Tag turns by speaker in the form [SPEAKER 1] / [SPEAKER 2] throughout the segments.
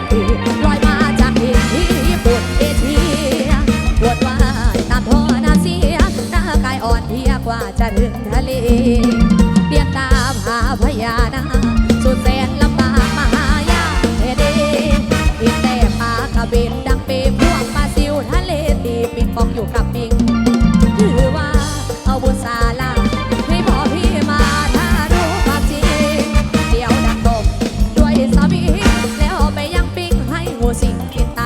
[SPEAKER 1] อบอื่นลอย สิงกินไต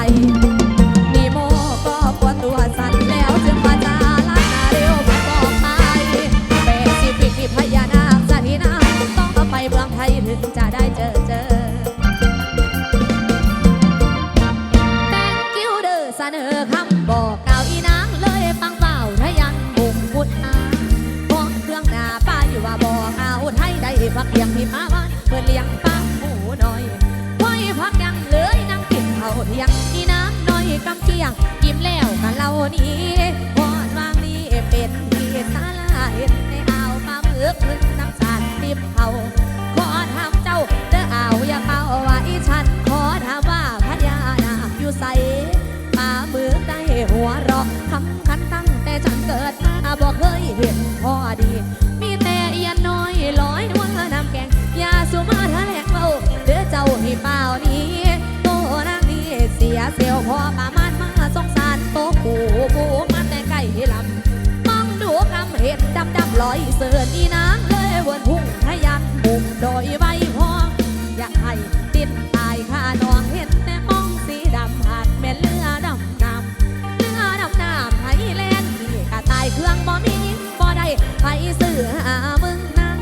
[SPEAKER 1] นีโมก็ปวดตัวสั่นแล้วจึงมาจาลาเร็วมาบอกไปเปซิฟิกมีพญานาคจะที่นาต้องเอาไปเมืองไทยถึงจะได้เจอเจอ Thank you เด้อเสนอคำบอกกล่าวอีนางเลยปังเป่าทะยันบุกพุทธาบอกเครื่องหน้าป้าอยู่ว่าบอกเอาไทยได้พักเลี้ยงพี่มาบ้านเพื่อเลี้ยงป้าหมูน้อย เถียงนี่น้ำน้อยกำเกียงกิมแล้วกันเรานี้พอดวางนี้เป็นที่สาลาเห็นในอ่าวปลาหมึกพึ่งน้ำสาดติบเขาขอถามเจ้าเด้ออ่าวอย่าเข้าว่าอีฉันขอถามว่าพญานาคอยู่ใสปลาหมึกได้หัวเราะคำคันตั้งแต่ฉันเกิดมาบ่เคยเห็นพอดี สือนอีนางเลยวนหุ่งทะยันบุกโดยใบพองอยากให้ติดตายข้านองเห็นแต่มองสีดำหาดแม่เรือดำน้ำเรือดำน้ำไทยแลนด์ที่กะตายเครื่องบ่มีบ่ได้ไปซื้อหามึงนั่ง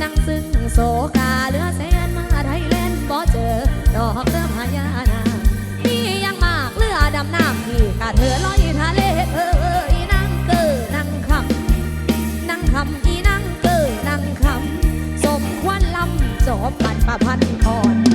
[SPEAKER 1] นั่งซึ่งโศกาเรือแสนมาไทยแลนด์บ่เจอดอกเรือพญานามียังมากเรือดำน้ำที่กะเธอลอย อนั่งคำสมควรลำจบปันประพันธ์ก่อน